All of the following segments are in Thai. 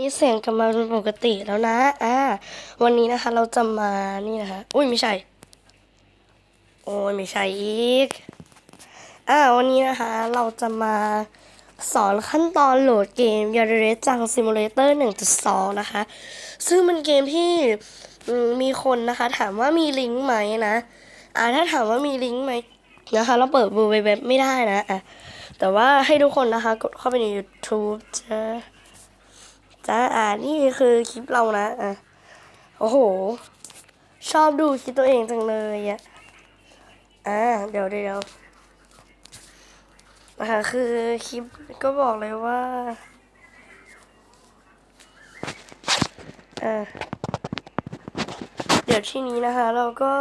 นี่เสียงกลับมาเป็นปกติแล้วนะ อ่า วันนี้นะคะ เราจะมา นี่นะคะ อุ้ยไม่ใช่ โอ้ยไม่ใช่อีก อ่า วันนี้นะคะ เราจะมาสอนขั้นตอนโหลดเกม y a r e จัง Simulator 1.2 นะคะ ซึ่งมันเกมที่มมีคนนะคะ ถามว่ามีลิงก์ไหมนะ อ่าถ้าถามว่ามีลิงก์ไหมนะคะ เราเปิดบูเว็บไม่ได้นะอะแต่ว่าให้ทุกคนนะคะ กดเข้าไปใน YouTube จะ จ้าอ่านี่คือคลิปเรานะอะโอ้โห ชอบดูคลิปตัวเองจังเลยอะอ่าเดี๋ยวเดี๋ยวนะคะคือคลิปก็บอกเลยว่าอ่าเดี๋ยวที่นี้นะคะ เราก็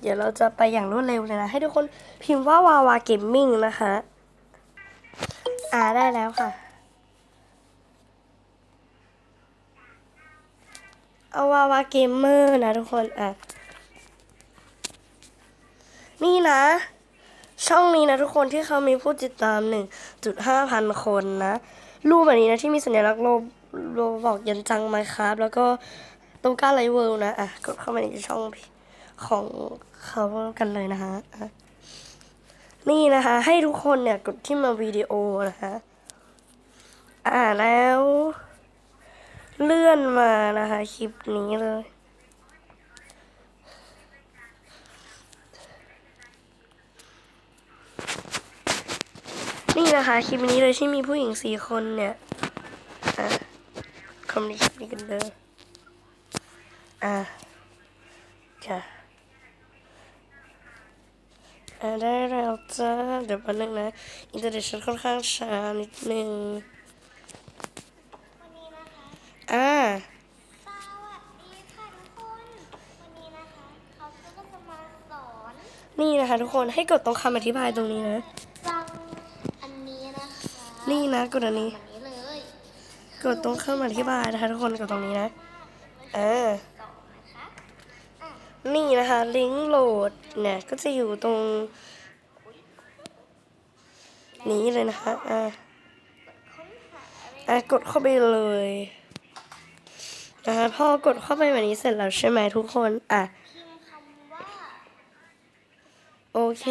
เดี๋ยวเราจะไปอย่างรวดเร็วเลยนะ ให้ทุกคนพิมพ์ว่าวาวาเกมมิ่งนะคะ อ่าได้แล้วค่ะ อาวาวาเกมเมอร์นะทุกคนอะนี่นะ ช่องนี้นะทุกคนที่เขามีผู้ติดตาม1.5พันคนนะ รูปแบบนี้นะที่มีสัญลักษณ์โลโลบอกยันจังไมครับ แล้วก็ตูก้าไลเวิลนะอะกดเข้ามาในช่องของเขากันเลยนะคะนี่นะคะ ให้ทุกคนเนี่ยกดที่มาวิดีโอนะคะ อ่าแล้ว คะคลิปนี้เลย นี่นะคะคลิปนี้เลยที่มีผู้หญิงสี่คนเนี่ยอะคอมในคลิปนี้กันเลยอะค่ะอะได้แล้วจ้าเดี๋ยวแป๊บนึงนะ อินเทอร์เน็ตฉันค่อนข้างช้านิดนึง วันนี้นะคะ อ่า สวัสดีค่ะทุกคน วันนี้นะคะเขาก็จะมาสอน นี่นะคะทุกคนให้กดตรงคำอธิบายตรงนี้นะ ฟังอันนี้นะคะนี่นะกดอันนี้อันนี้เลยกดตรงคำอธิบายนะคะทุกคนกดตรงนี้นะ เออ สองนะคะนี่นะคะลิงก์โหลดเนี่ยก็จะอยู่ตรง นี้เลยนะคะอะค้นหาอะไรอะกดเข้าไปเลยนะคะพอกดเข้าไปแบบนี้เสร็จแล้วใช่ไหมทุกคน อะพิมพ์คำว่า โอเค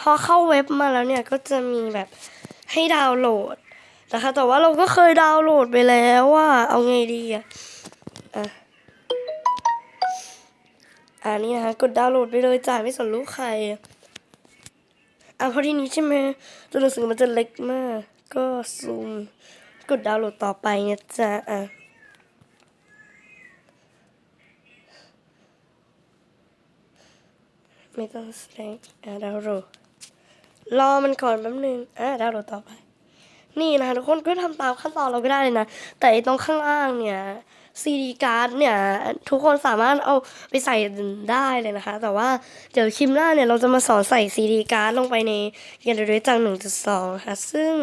พอเข้าเว็บมาแล้วเนี่ยก็จะมีแบบให้ดาวน์โหลดนะคะ แต่ว่าเราก็เคยดาวน์โหลดไปแล้วว่าเอาไงดีอะอะอันนี้นะคะกดดาวน์โหลดไปเลยจ่ายไม่สนลูกใครอะพอที่นี้ใช่ไหมตัวหนังสือมันจะเล็กมาก ก็ซูมกดดาวน์โหลดต่อไปนะจ๊ะอะ ไม่ต้องแสดงอะดาวโหลดรอมันก่อนแป๊บนึงอะดาวโหลดต่อไป นี่นะทุกคนก็ทำตามขั้นตอนเราก็ได้เลยนะ แต่อ้ตรงข้างล่างเนี่ยซีดีการ์ดเนี่ย ทุกคนสามารถเอาไปใส่ได้เลยนะคะ แต่ว่าเดี๋ยวคลิปหน้าเนี่ย เราจะมาสอนใส่ซีดีการ์ดลงไปในเกมเดรจัง1.2ค่ะ ซึ่ง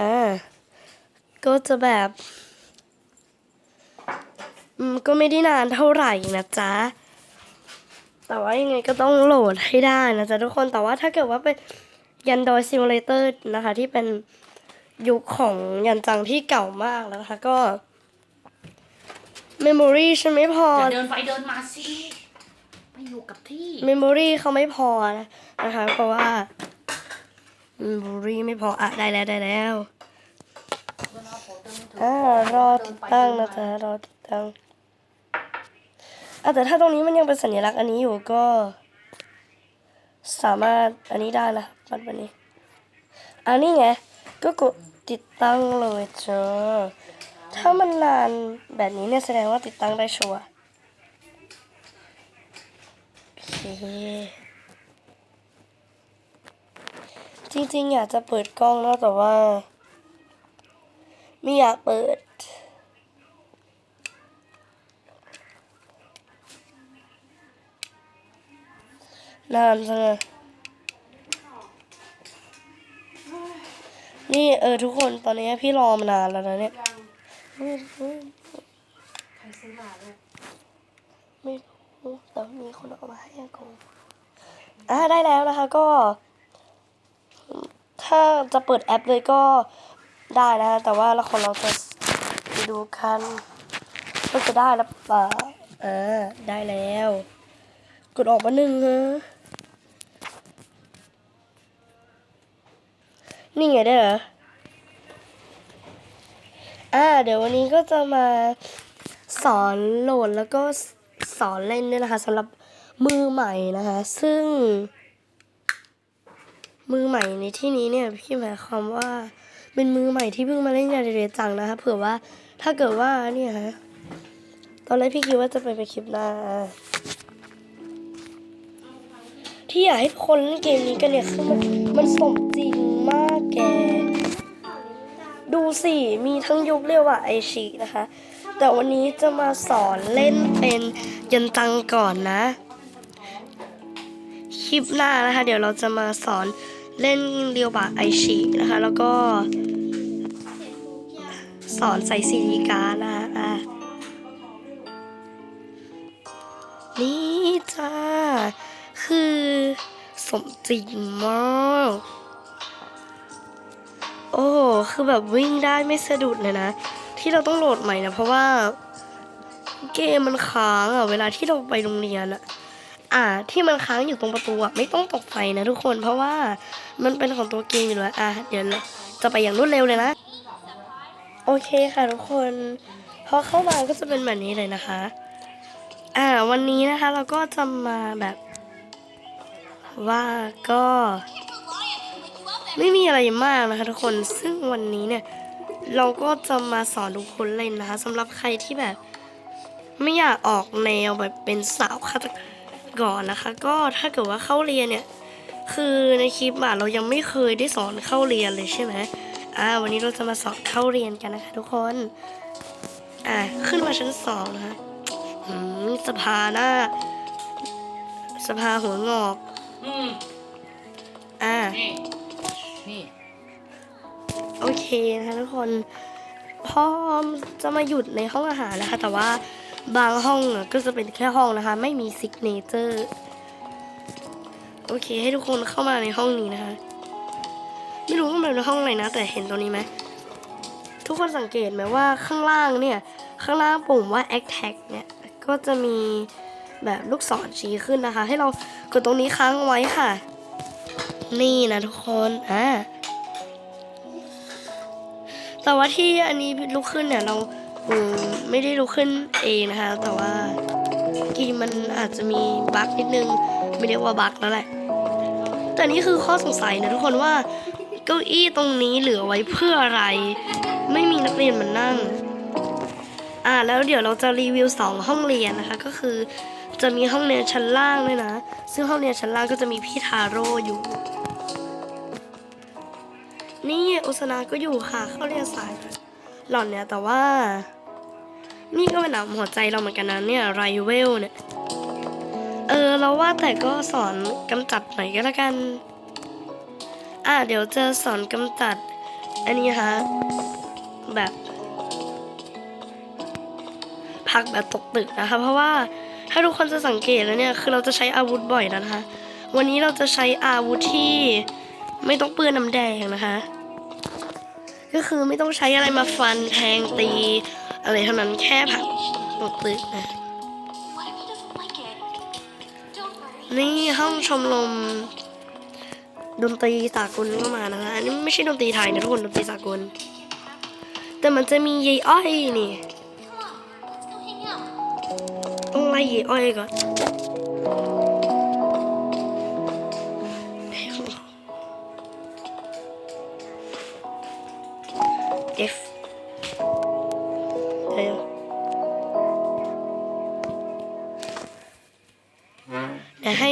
อ่าก็จะแบบ อืม ก็ไม่ได้นานเท่าไหร่นะจ๊ะ แต่ว่ายังไงก็ต้องโหลดให้ได้นะจ๊ะทุกคนแต่ว่าถ้าเกิดว่าเป็นยันดอยซิมูเลเตอร์นะคะ ที่เป็นยุคของยันจังที่เก่ามากแล้วนะคะก็เมมโมรีฉันไม่พออย่าเดินไปเดินมาสิไปอยู่กับที่เมมโมรีเขาไม่พอนะนะคะ เพราะว่าเมมโมรีไม่พออะได้แล้วได้แล้วอ่ารอติดตั้งนะจ๊ะรอติดตั้ง อะแต่ถ้าตรงนี้มันยังเป็นสัญลักษณ์อันนี้อยู่ก็ สามารถอันนี้ได้นะครับมันนี้อันนี้ไงก็กดติดตั้งเลยจ้าถ้ามันนานแบบนี้เนี่ยแสดงว่าติดตั้งได้ชัวร์โอเคจริงๆอยากจะเปิดกล้องนะแต่ว่า ไม่อยากเปิด นานจังเลยนี่เออทุกคนตอนนี้พี่รอมานานแล้วนะเนี่ยใครซื้อมาลูกไม่รู้แต่มีคนเอามาให้อากงอ่าได้แล้วนะคะก็ ถ้าจะเปิดแอปเลยก็ได้นะฮะแต่ว่าเราของเราจะไปดูกันว่าจะได้หรือเปล่าเออได้แล้ว กดออกมาหนึ่งนะ นี่ไงได้เหรอ อ่า เดี๋ยววันนี้ก็จะมาสอนโหลดแล้วก็สอนเล่นด้วยนะคะสำหรับมือใหม่นะคะ ซึ่ง มือใหม่ในที่นี้เนี่ยพี่หมายความว่าเป็นมือใหม่ที่เพิ่งมาเล่นยาเดเรจังนะคะเผื่อว่าถ้าเกิดว่าเนี่ยฮะตอนแรกพี่คิดว่าจะไปไปคลิปหน้าที่อยากให้คนเล่นเกมนี้กันเนี่ยคือมันมันสมจริง แก ดูสิ มีทั้งยุคเรียกว่าไอชินะคะ แต่วันนี้จะมาสอนเล่นเป็นยันตังก่อนนะ คลิปหน้านะคะ เดี๋ยวเราจะมาสอนเล่นเรียวบะไอชินะคะ แล้วก็ สอนใส่ซีดีกานะอะนี่จ้าคือสมจริงมาก คือแบบวิ่งได้ไม่สะดุดเลยนะ ที่เราต้องโหลดใหม่นะ เพราะว่าเกมมันค้างอะเวลาที่เราไปโรงเรียนอะอ่า ที่มันค้างอยู่ตรงประตูอะไม่ต้องตกใจนะทุกคน เพราะว่ามันเป็นของตัวเกมอยู่แล้วอะเดี๋ยวจะไปอย่างรวดเร็วเลยนะ โอเคค่ะทุกคนพอเข้ามาก็จะเป็นแบบนี้เลยนะคะ อ่า วันนี้นะคะเราก็จะมาแบบว่าก็ ไม่มีอะไรมากนะคะทุกคนซึ่งวันนี้เนี่ย เราก็จะมาสอนทุกคนเล่นนะคะสำหรับใครที่แบบ ไม่อยากออกแนวแบบเป็นสาวฆาตกรนะคะ ก็ถ้าเกิดว่าเข้าเรียนเนี่ย คือในคลิปอะเรายังไม่เคยได้สอนเข้าเรียนเลยใช่ไหมอ่าวันนี้เราจะมาสอนเข้าเรียนกันนะคะ ทุกคนอ่าขึ้นมาชั้นสองนะคะอืมสภาหน้าสภาหัวงอก อืมอ่า นี่โอเคนะคะทุกคนพอจะมาหยุดในห้องอาหารนะคะ แต่ว่าบางห้องก็จะเป็นแค่ห้องนะคะ ไม่มีซิกเนเจอร์โอเค ให้ทุกคนเข้ามาในห้องนี้นะคะ ไม่รู้ว่ามันเป็นห้องอะไรนะ แต่เห็นตรงนี้ไหมทุกคนสังเกตไหมว่าข้างล่างเนี่ย ข้างล่างปุ่มว่า a c t a g เนี่ย ก็จะมีแบบลูกศรชี้ขึ้นนะคะ ให้เรากดตรงนี้ค้างไว้ค่ะ นี่นะทุกคนอ่าแต่ว่าที่อันนี้ลุกขึ้นเนี่ยเราอืมไม่ได้ลุกขึ้นเองนะคะ แต่ว่ากีมันอาจจะมีบั๊กนิดนึง ไม่เรียกว่าบั๊กแล้วแหละ แต่นี่คือข้อสงสัยนะทุกคนว่าเก้าอี้ตรงนี้เหลือไว้เพื่ออะไร ไม่มีนักเรียนมานั่ง อ่าแล้วเดี๋ยวเราจะรีวิวสองห้องเรียนนะคะ ก็คือ จะมีห้องเรียนชั้นล่างด้วยนะ ซึ่งห้องเรียนชั้นล่างก็จะมีพี่ทาโร่อยู่ นี่อุสนาก็อยู่ค่ะเข้าเรียนสาย หล่อนเนี่ยแต่ว่า นี่ก็เป็นหนำหัวใจเราเหมือนกันนะเนี่ยไรเวลเนี่ย เออเราว่าแต่ก็สอนกำจัดหน่อยก็แล้วกัน อะเดี๋ยวจะสอนกำจัด อันนี้นะคะแบบพักแบบตกตึกนะคะ เพราะว่า ถ้าทุกคนจะสังเกตแล้วเนี่ยคือเราจะใช้อาวุธบ่อยนะคะ วันนี้เราจะใช้อาวุธที่ไม่ต้องเปื้อนน้ำแดงนะคะ ก็คือไม่ต้องใช้อะไรมาฟันแทงตี อะไรเท่านั้นแค่ผักตกตึกนะนี่ห้องชมรมดนตรีสากลก็มานะคะอันนี้ไม่ใช่ดนตรีไทยนะทุกคนดนตรีสากล แต่มันจะมียายอ้อยนี่ ยายอ้อยก่อน F เดี๋ยวเดี๋ยวให้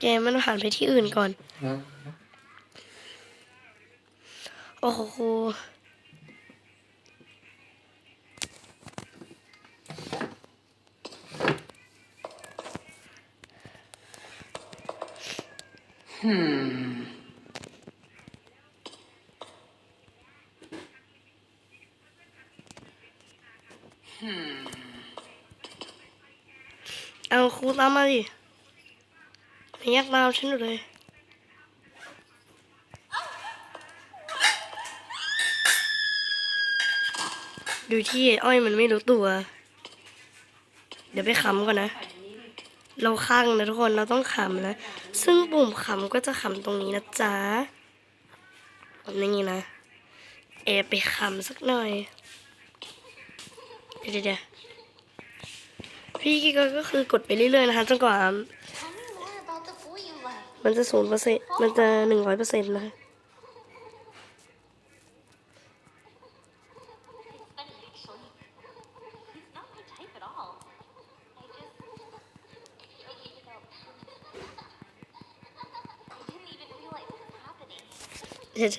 เกมมันผ่านไปที่อื่นก่อน โอ้โห เอาครูตามมาดิไพยักมาเอาฉันเลย ดูที่อ้อยมันไม่รู้ตัว เดี๋ยวไปค้ำก่อนนะ เราข้างนะทุกคนเราต้องขำนะ ซึ่งปุ่มขำก็จะขำตรงนี้นะจ๊ะนี้นะแอไปขำสักหน่อยเดี๋ยวเดี๋ยวพี่กิ๊กก็คือกดไปเรื่อยๆนะคะจนกว่า มันจะศูนย์เปอร์เซ็นต์มันจะหนึ่งร้อยเปอร์เซ็นต์นะคะ เดี๋ยว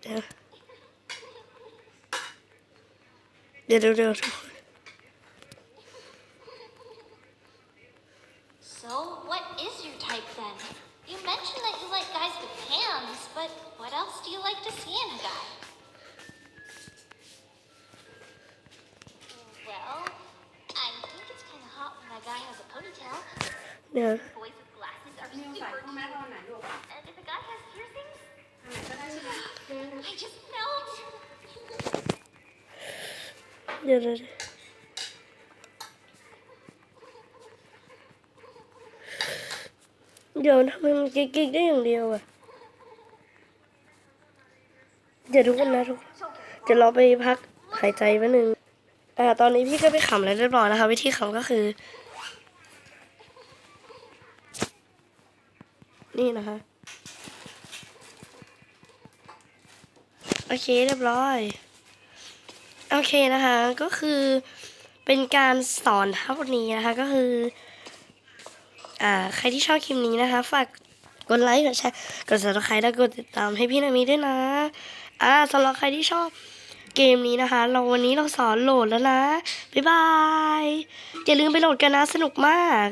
เดี๋ยวเดี๋ยวเดี๋ยวเดี๋ยวทุกคน So, what is your type then? You mentioned that you like guys with hands, but what else do you like to see in a guy? Well, I think it's kind of hot when a guy has a ponytail. เ ดี๋ยวเดี๋ยวเดี๋ยวทำไมมันกิ๊กๆได้อย่างเดียวอะเดี๋ยวทุกคนนะทุกคนเดี๋ยวเราไปพักหายใจแป๊บนึงอ่าตอนนี้พี่ก็ไปขำแล้วเรียบร้อยนะคะ วิธีขำก็คือ นี่นะคะโอเคเรียบร้อย โอเคนะคะก็คือเป็นการสอนทั้งหมดนี้นะคะ ก็คือ อ่า ใครที่ชอบคลิปนี้นะคะ ฝากกดไลค์กดแชร์กด subscribe และกดติดตามให้พี่นามีด้วยนะ อ่าสำหรับใครที่ชอบเกมนี้นะคะ เราวันนี้เราสอนโหลดแล้วนะ บ๊ายบาย อย่าลืมไปโหลดกันนะ สนุกมาก